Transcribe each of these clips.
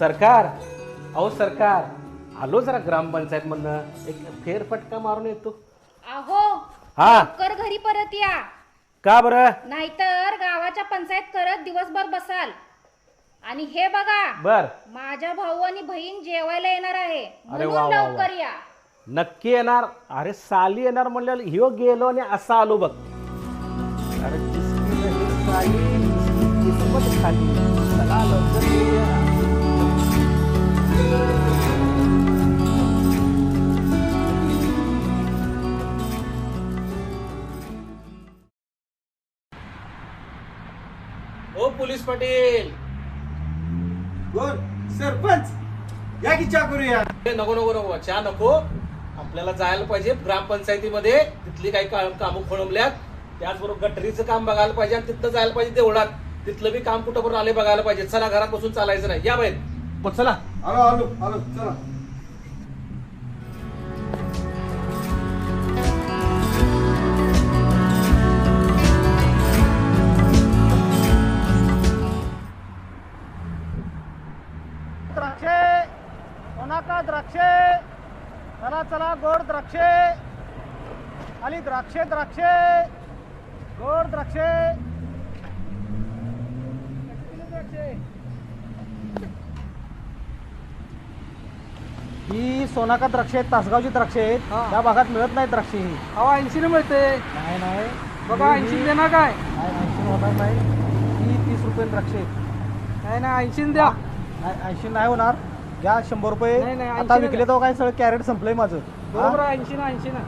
सरकार. अहो सरकार. आलो जरा ग्रामपंचायत मधनं. एक फेरफटका मारून येतो. अहो हा. कर घरी परत या. का बरं? नाहीतर गावाच्या पंचायत करत दिवसभर बसाल. आणि हे बघा बर. माझ्या भाऊ आणि बहीण जेवायला येणार आहे. अरे म्हणून वा. लवकर या. नक्की येणार. अरे साली येणार म्हणल्यावर ह्यो गेलो आणि असा आलो बघ. अरे किसकी रही साली, किस्मत खाली. चला लवकर येऊया. ओ पोलीस पाटील. कोण? सरपंच. या की चहा करूया? ए, नको नको नको. चहा नको. आपल्याला जायला पाहिजे. ग्रामपंचायतीमध्ये तिथली काही काम कामं खोळंबल्यात. त्याचबरोबर गटरीचं काम बघायला पाहिजे आणि तिथलं जायला पाहिजे देवळात. तिथलं बी काम कुठं पण आले बघायला पाहिजे. चला घरात बसून चालायचं नाही. या बाहेर. चला. आलो आलो आलो चला. द्राक्षे सोनाका द्राक्षे. चला चला गोड द्राक्षे. आली द्राक्षे द्राक्षे. गोड द्राक्षे. ही सोनाका द्राक्षे आहेत तासगावची द्राक्षे आहेत. या भागात मिळत नाही द्राक्षे ही. अहो ऐंशी मिळते. नाही नाही. बघा ऐंशी देणार काय? नाही ऐंशी होणार नाही. ही तीस रुपये द्राक्षे आहेत. नाही नाही ऐंशी द्या. नाही ऐंशी नाही होणार. घ्या शंभर रुपये. नाही, आता 80 विकले तर काय सगळं कॅरेट संपलंय माझं. बरोबर हा? ऐंशी ना ऐंशी ना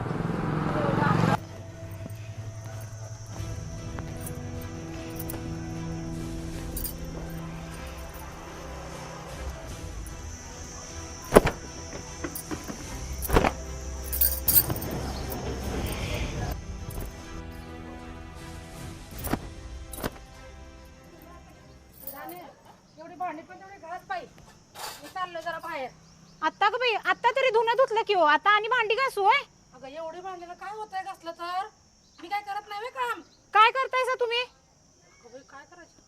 आता का बाई? आता तरी धुणं धुतलं की हो. आता आणि भांडी घासू होय? अगं एवढी भांडीला काय होतंय घासलं तर? मी काय करत नाही काम? काय करतायसा तुम्ही? अगं बाई, काय करायचं?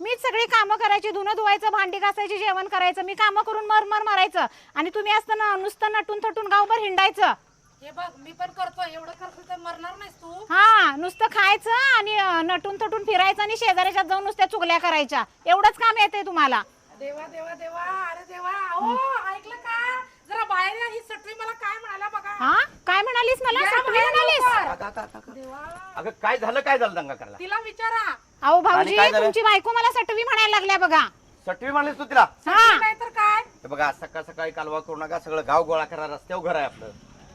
मीच सगळी कामं करायची. धुणं धुवायचं भांडी घासायची जेवण करायचं. मी कामं करून मर मर मारायचं. आणि तुम्ही असताना नुसतं नटून थटून गावभर हिंडायचं. हे बघ मी पण करतोय. एवढं करतोय तर मरणार नाहीस तू. हा नुसतं खायचं आणि अं, नटून थटून फिरायचं आणि शेजाऱ्याच्यात जाऊन नुसत्या चुगल्या करायच्या. एवढंच काम येते तुम्हाला. देवा देवा देवा. अरे देवा अहो ऐकलं का जरा बाहेर या ही सटवी मला काय म्हणाला बघा हा काय म्हणालीस मला या सटवी बाहेर अगं काय झालं काय झालं दंगा करायला? तिला विचारा. अहो भाऊजी काय झालं? तुमची बायको मला सटवी म्हणायला लागल्या बघा. सटवी म्हणलीस तू तिला? हा. नाही तर काय? हे बघा सकाळ सकाळी कालवा करू नका सगळं गाव गोळा करा रस्त्यावर घर आहे आपलं.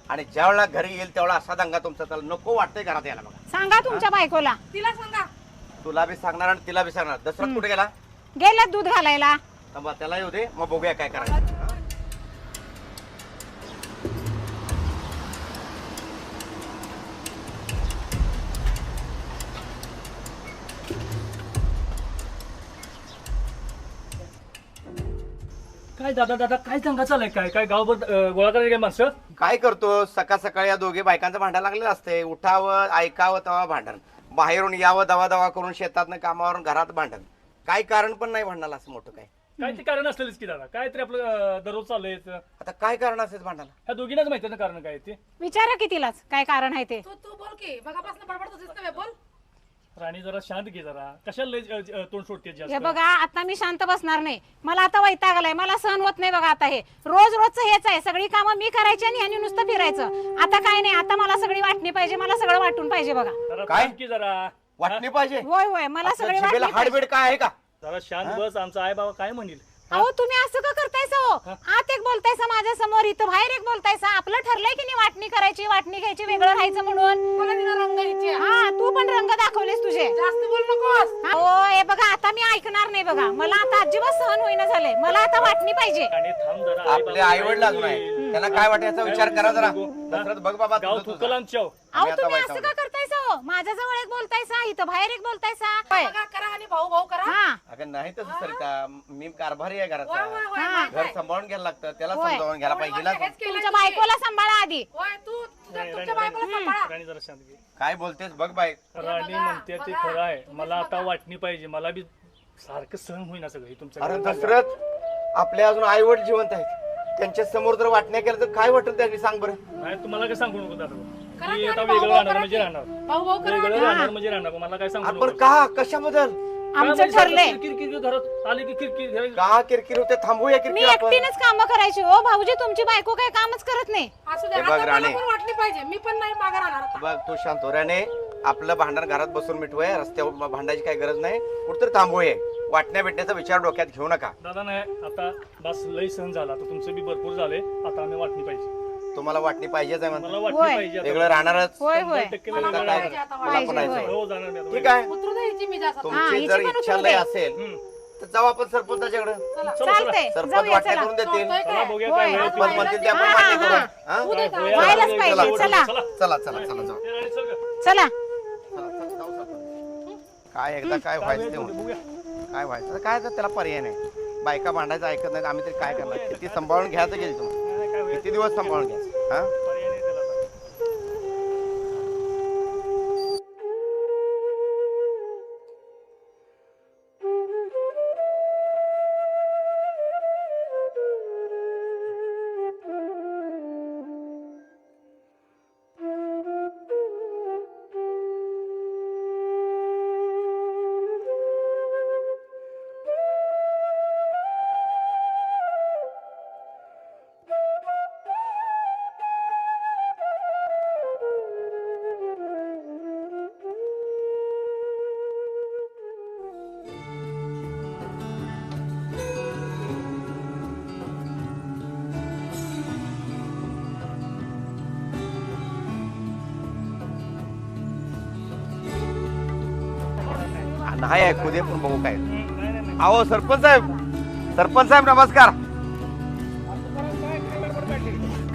आणि ज्या वेळेला घरी येईल त्यावेळेला असा दंगा तुमचा त्याला नको वाटतंय घरात यायला बघा. सांगा तुमच्या बायकोला. तिला सांगा. तुला बी सांगणार आणि तिला बी सांगणार. दसरा कुठे गेला? गेल्यात दूध घालायला. थांबा त्याला येऊ दे मग बघूया काय करायचं. काय दादा दादा काय दंगा चालाय काय काय गावभर अं, गोळा करायचे काय माणसं? काय करतो? सकाळ सकाळी या दोघे बायकांचं भांडण लागलेलं असते उठावं ऐकावं तेव्हा भांडण. बाहेरून यावं दवा दवा करून शेतातनं कामावरून घरात भांडण. काय कारण पण नाही भांडणाला असं मोठं काय? काय ते कारण असलेलंच की दादा. काय तरी आपलं अं, दररोज चाललंय ह्या आता काय कारण असेल भांडणाला दोघींनाच माहिती ना कारण काय ते. विचारा की तिलाच. काय कारण आहे ते? तू तू बोल की. बघापासून बडबड तुझीच नव्हे बोल. राणी जरा शांत घे जरा. कशाला लय, अं, अं, तोंड सोडते हे जास्त बघा आता मी शांत बसणार नाही. मला आता वैताग आलाय मला सहन होत नाही बघा आता हे. रोज रोजचं हेच आहे. सगळी कामं मी करायची आणि ह्यांनी नुसतं फिरायचं. आता काय नाही. आता मला सगळी वाटणी पाहिजे. मला सगळं वाटून पाहिजे बघा. जरा काय? की जरा. वाटणी पाहिजे? होय होय. मला आपल्या सगळी जिभेला वाटणी. हाडबीड काय आहे का? जरा शांत बस. आमचा आई बाबा काय म्हणील? अहो तुम्ही असं का करतायसा हो? आत एक बोलतायसा माझ्यासमोर इथं बाहेर एक बोलतायसा. आपलं ठरलंय की नाही वाटणी करायची? वाटणी घ्यायची वेगळं राहायचं म्हणून? रंग. हा तू पण रंग दाखवलेस तुझे. जास्त बोल नकोस. हो? हे बघा आता मी ऐकणार नाही बघा. मला आता अजिबात सहन होईना झालंय. मला आता वाटणी पाहिजे. आणि थांब जरा आई आपले आई वडील अजून आहे म्हणील. त्यांना काय वाटत याचा विचार करा जरा. बघ बाबा गाव तुझं तुझं. थुकल आमच्या अहो आता तुम्ही असं का करतायसा? हो माझ्या जवळ एक बोलतायसा इथं बाहेर एक बोलतायसा. होय. बघा करा आणि भाऊ भाऊ करा. हा. अगं नाही तसं सरिता. मी कारभारी आहे होय, होय, घराचा होय, हा. माहीत घर आहे. सांभाळून घ्यायला लागतं. त्याला होय. समजावून घ्यायला पाहिजे ना एवढं हेच केलं तुमच्या. बायकोला सांभाळा आधी. होय तू तुझ्या- राणी, तुमच्या राणी, बायकोला सांभाळा. राणी जरा शांत घे. काय बोलतेस? बघ बाई. राणी म्हणते ते बघा. खरं आहे. तुम्हीच मला आता बघा. वाटणी पाहिजे. मला बी सारखं सहन होईना सगळं हे तुमचं अरे घर. दसरथ आपले अजून आई वडील जिवंत आहेत. त्यांच्यासमोर जर वाटण्या केलं तर काय वाटेल त्यांनी सांग बरं? नाही तुम्हाला काय सांगू नको दादा. करा मी की आता आणि वेगळं भाऊ राहणार करा म्हणजे की. राहणार. भाऊ भाऊ करा वेगळं आणि. राहणार म्हणजे राहणार. मला काय सांगू आपण का कशाबद्दल? आमचं ठरलंय. किरकिर घरात आली की किरकिर का किरकिर होते? थांबूया मी किरकिर आपण. एकटीनच काम करायची हो. भाऊजी तुमची बायको काय कामच करत नाही. असू दे हे बघ आता मला राणे. पण वाटली पाहिजे. मी पण नाही मागे राहणार आता. बघ तू शांतोऱ्याने आपलं भांडण घरात बसून मिटवूया. रस्त्यावर भांडायची काही गरज नाही. कुठतरी थांबूया. वाटण्या भेटण्याचा विचार डोक्यात घेऊ नका. दादा नाही आता बस लय सहन झाला. आता तुमचं बी भरपूर झाले आता आम्ही वाटणी पाहिजे. तुम्हाला वाटणी पाहिजेच आहे मला म्हणून वाटणी होय. पाहिजे आता. वेगळं राहणारच होय होय शंभर टक्के मला वेगळं आता पण काय पाहिजे आता मला वाटणी. पण पाहिजे, जायचं. हो जाणार मी आता ठीक आहे उतरू द्यायची मी जास्त आता. हा, तुमची हिची जर पण इच्छा उतरू लय दे. असेल हम्म. तर जाऊ आपण सरपंचाच्याकडे चला. चला, चला. चालतंय सरपंच जाऊया चला करून देतील चला काय? बघूया होय. सरपंच म्हणतील ते आपण हा, वाटणी हा, करू हा. हा? उद्या काय? होया, व्हायलाच चला. पाहिजे, चला. चला चला चला चला जाऊ चल गं. चला चला, चला, जाऊ सरपंच. काय एकदा काय व्हायचं ते होईल. बघूया काय व्हायचं काय तर त्याला पर्याय नाही बायका भांडायचं ऐकत नाही आम्ही तरी काय करणार किती सांभाळून घ्यायचं गेली तुम्ही किती दिवस सांभाळून हा? नाही ऐकू दे पण बघू काय. अहो सरपंच साहेब सरपंच साहेब नमस्कार.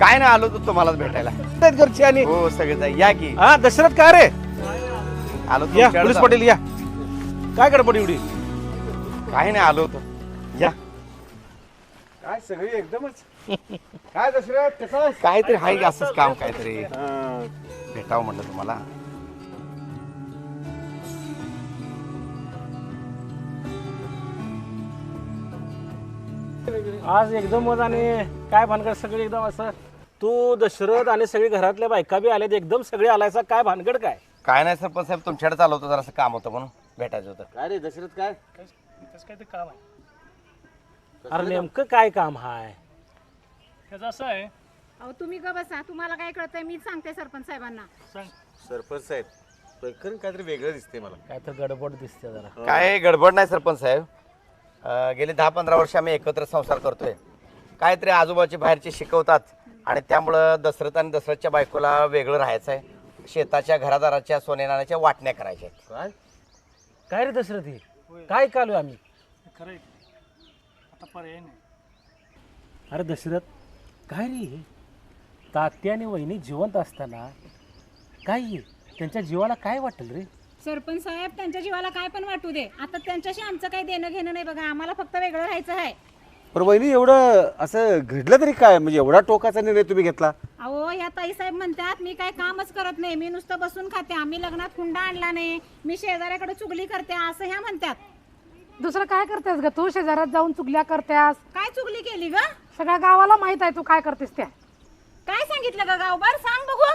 काय नाही आलो तू तुम्हालाच भेटायला. घरची आणि हो सगळे या की. हा दशरथ काय रे? आलो या तुमच्याकडे. पोलीस. पाटील या. काय गडबड एवढी? काय नाही आलो होतो. या. काय सगळी एकदमच? काय दशरथ कसं काहीतरी हाय असंच काम काहीतरी. भेटावं म्हणलं तुम्हाला. आज एकदम आणि काय भानगड सगळे एकदम असं? तू दशरथ आणि सगळी घरातल्या बायका बी आल्यात एकदम सगळे आलायचा काय भानगड काय? काय नाही सरपंच साहेब तुमच्याकडे चालू होतं जरासं काम होतं म्हणून भेटायचं होतं. काय रे दशरथ काय? त्याचं काय ते काम आहे? अरे नेमकं काय काम हाय? त्याचं असं आहे. अहो तुम्ही ग बसा तुम्हाला काय कळतंय मीच सांगते सरपंच साहेबांना. सांग. सरपंच साहेब प्रकरण काहीतरी वेगळं दिसते मला. काय तर गडबड दिसते जरा. काय गडबड नाही सरपंच साहेब. गेली दहा पंधरा वर्ष आम्ही एकत्र संसार करतोय. काहीतरी आजूबाजूचे बाहेरचे शिकवतात आणि त्यामुळं दशरथ आणि दशरथच्या बायकोला वेगळं राहायचं आहे शेताच्या घरादाराच्या सोनेनाच्या वाटण्या करायच्या आहेत. काय? काय रे दशरथ हे? काय कालू आम्ही? खरं आहे आता पर्याय नाही. अरे दशरथ काय रे हे? तात्या आणि वहिनी जिवंत असताना काय हे? त्यांच्या जीवाला काय वाटेल रे? सरपंच साहेब त्यांच्या जीवाला काय पण वाटू दे. आता त्यांच्याशी आमचं काही देणं घेणं नाही बघा. आम्हाला फक्त वेगळं राहायचं आहे. पण वहिनी एवढं असं घडलं तरी काय? म्हणजे एवढा टोकाचा निर्णय तुम्ही घेतला? अहो या ताई साहेब म्हणतात मी काय कामच करत नाही. मी नुसतं बसून खाते. आम्ही लग्नात हुंडा आणला नाही. मी शेजाऱ्याकडे चुगली करते असं ह्या म्हणतात. दुसरं काय करतेस ग? तू शेजारात जाऊन चुगल्या करतेस. काय चुगली केली ग? सगळ्या गावाला माहीत आहे तू काय करतेस त्या. काय सांगितलं ग गावभर? सांग बघू.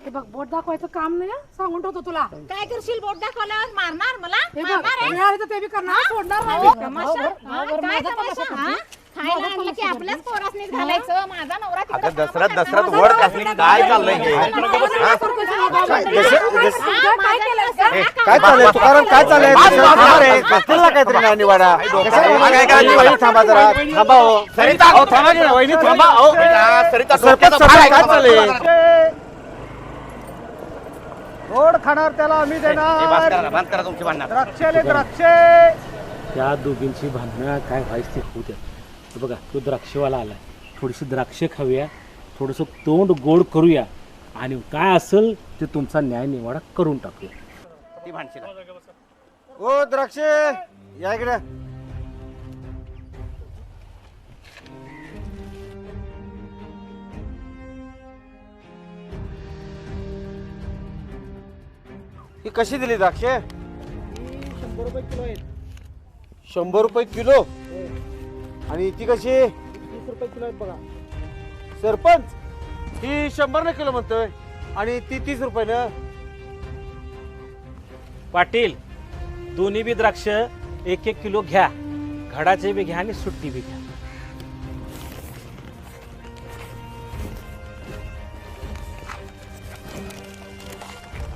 हे बघ बोट दाखवायचं काम नाही हं? सांगून ठेवतो तुला काय करशील बोट दाखवल्यावर मारणार मला हे बघ मारणार आहे? मिळाले तर ते बी करणार सोडणार नाही अहो, मी. तमाशा? हा, काय तमाशा? हा? खायला आणलं की आपल्याच पोरासनी घालायचं माझा नवरा दशरथ वर कसली काय चाललंय हे हा, काय केलं हे, काय चाललंय तुकाराम काय चाललंय कसला काहीतरी नाही निवाडा काय काय वहिनी थांबा जरा थांबा हो सरिता अहो, थांबा की ना, वहिनी थांबा अहो. सरिता, सरपंच डोक्याचा काय? चाललंय? गोड खाणार त्याला आम्ही हे, करा तुमची भांडणं. द्राक्षे द्राक्षे. त्या दोघींची भांडणं काय व्हायची ते होऊ द्या. बघा तो द्राक्षेवाला आलाय. थोडीशी द्राक्षे खाऊया. थोडंसं तोंड गोड करूया. आणि काय असेल ते तुमचा न्याय निवाडा करून टाकूया. ती भांडशील ओ द्राक्षे. या इकडे. ही कशी दिली द्राक्षे? शंभर रुपये किलो आहेत. शंभर रुपये किलो? आणि ती कशी? तीस रुपये किलो आहेत बघा. सरपंच ही शंभर न किलो म्हणतोय आणि ती तीस रुपयानं. पाटील दोन्ही बी द्राक्ष एक एक किलो घ्या. घडाचे बी घ्या आणि सुट्टी बी घ्या.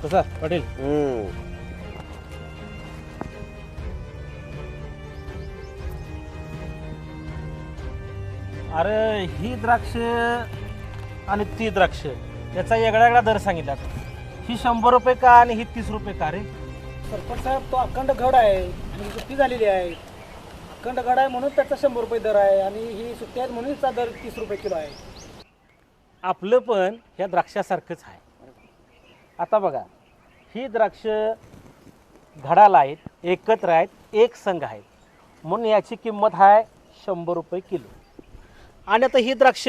कसा पाटील. अरे ही द्राक्ष आणि ती द्राक्ष याचा वेगळा वेगळा दर सांगितला ही शंभर रुपये का आणि ही तीस रुपये का रे? सरपंच साहेब तो अखंड घड आहे. आणि सुट्टी झालेली आहे. अखंड घड आहे म्हणून त्याचा शंभर रुपये दर आहे आणि ही सुट्टी आहे म्हणून तिचा दर तीस रुपये किलो आहे. आपलं पण ह्या द्राक्षासारखंच आहे. आता बघा ही द्राक्ष घडाला आहेत एकत्र आहेत एक संघ आहेत म्हणून याची किंमत आहे शंभर रुपये किलो. आणि आता ही द्राक्ष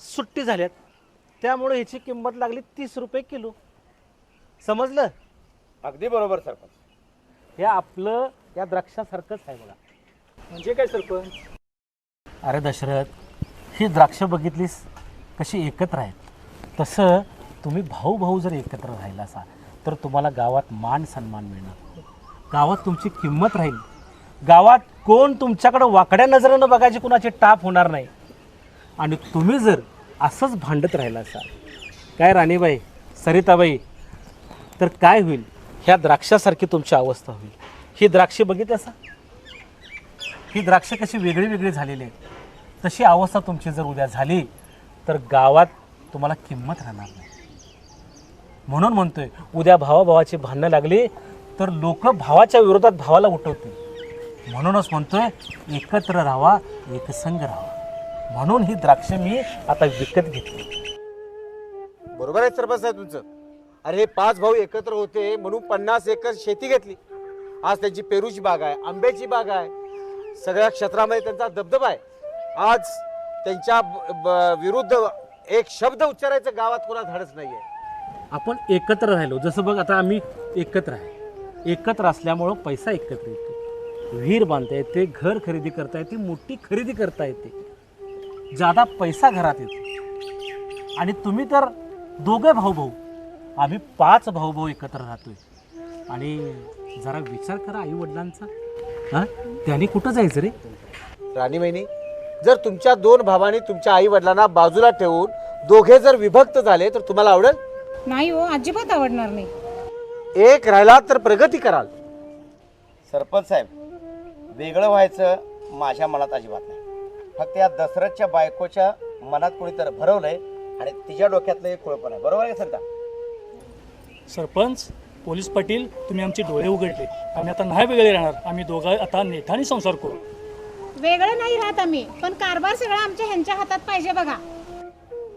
सुट्टी झाल्यात. त्यामुळे ह्याची किंमत लागली तीस रुपये किलो. समजलं? अगदी बरोबर सरपंच. हे आपलं या द्राक्षासारखंच आहे बघा. म्हणजे काय सरपंच? अरे दशरथ ही द्राक्ष बघितलीस कशी एकत्र आहेत. तसं तुम्ही भाऊ भाऊ जर एकत्र राहिला असा तर तुम्हाला गावात मान सन्मान मिळणार. गावात तुमची किंमत राहील. गावात कोण तुमच्याकडं वाकड्या नजरेनं बघायची कुणाची टाप होणार नाही. आणि तुम्ही जर असंच भांडत राहिला असाल काय राणीबाई सरिताबाई तर काय होईल? ह्या द्राक्षासारखी तुमची अवस्था होईल. ही द्राक्षे बघितली असा? ही द्राक्षे कशी वेगळी वेगळी झालेली आहेत. तशी अवस्था तुमची जर उद्या झाली तर गावात तुम्हाला किंमत राहणार नाही. म्हणून म्हणतोय उद्या भावाभावाची भांडणं लागली तर लोक भावाच्या विरोधात भावाला उठवतील. म्हणूनच म्हणतोय एकत्र राहावा एकसंग राहावा. म्हणून ही द्राक्ष मी आता विकत घेतली. बरोबर आहे सरपंच साहेब तुमचं. अरे हे पाच भाऊ एकत्र होते म्हणून पन्नास एकर शेती घेतली. आज त्यांची पेरूची बाग आहे आंब्याची बाग आहे. सगळ्या क्षेत्रामध्ये त्यांचा दबदबा आहे. आज त्यांच्या ब- ब- विरुद्ध एक शब्द उच्चारायचं गावात कोणा धाडच आहे आपण एकत्र राहिलो. जसं बघ आता आम्ही एकत्र आहे. एकत्र असल्यामुळं पैसा एकत्र येतो. विहीर बांधता येते घर खरेदी करता येते मोठी खरेदी करता येते. जादा पैसा घरात येतो. आणि तुम्ही तर दोघे भाऊ भाऊ आम्ही पाच भाऊ भाऊ एकत्र राहतोय. आणि जरा विचार करा आई वडिलांचा हां? त्याने कुठं जायचं रे? राणी महिनी जर तुमच्या दोन भावांनी तुमच्या आई वडिलांना बाजूला ठेवून दोघे जर विभक्त झाले तर तुम्हाला आवडेल? नाही हो अजिबात आवडणार नाही. एक राहिला तर प्रगती कराल. सरपंच साहेब वेगळं व्हायचं माझ्या मनात अजिबात नाही. फक्त या दशरथच्या बायकोच्या मनात कोणीतरी भरवलंय आणि तिच्या डोक्यातलं एक खुळपण आहे. बरोबर आहे का सरता? सरपंच पोलीस पाटील तुम्ही आमचे डोळे उघडले. आम्ही आता नाही वेगळे राहणार. आम्ही दोघं आता नेटाने संसार करू. वेगळं नाही राहत आम्ही पण कारभार सगळा आमच्या ह्यांच्या हातात पाहिजे बघा.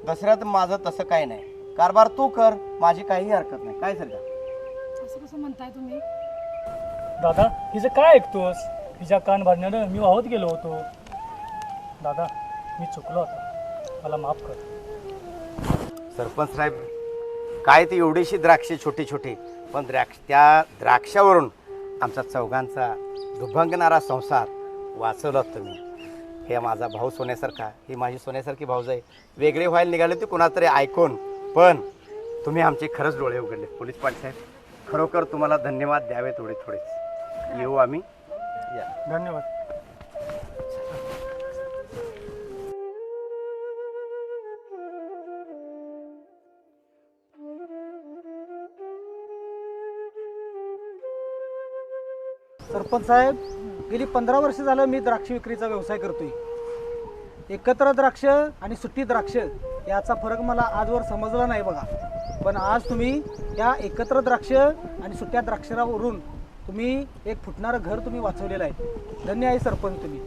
दसऱ्यात माझं तसं काही नाही. कारभार तू कर माझी काही हरकत नाही. काय सरता? असं कसं म्हणताय तुम्ही? दादा हिचं काय ऐकतोस? हिच्या कान भरण्यानं मी वाहत गेलो होतो. दादा मी चुकलो आता. मला माफ कर. सरपंच साहेब काय ती एवढीशी द्राक्षे छोटी छोटी पण द्राक्ष त्या द्राक्षावरून आमचा चौघांचा दुभंगणारा संसार वाचवलात तुम्ही. हे माझा भाऊ सोन्यासारखा ही माझी सोन्यासारखी भाऊज आहे वेगळे व्हायला निघाले ते कुणातरी ऐकून. पण तुम्ही आमचे खरंच डोळे उघडले पोलीस पाटीलसाहेब खरोखर तुम्हाला धन्यवाद द्यावे थोडे थोडेच. येऊ आम्ही. या. धन्यवाद. सरपंच साहेब गेली पंधरा वर्ष झालं मी द्राक्ष विक्रीचा व्यवसाय करतोय. एकत्र द्राक्ष आणि सुट्टी द्राक्ष याचा फरक मला आजवर समजला नाही बघा. पण आज तुम्ही या एकत्र द्राक्ष आणि सुट्ट्या द्राक्षावरून तुम्ही एक फुटणारं घर तुम्ही वाचवलेलं आहे. धन्य आहे सरपंच तुम्ही.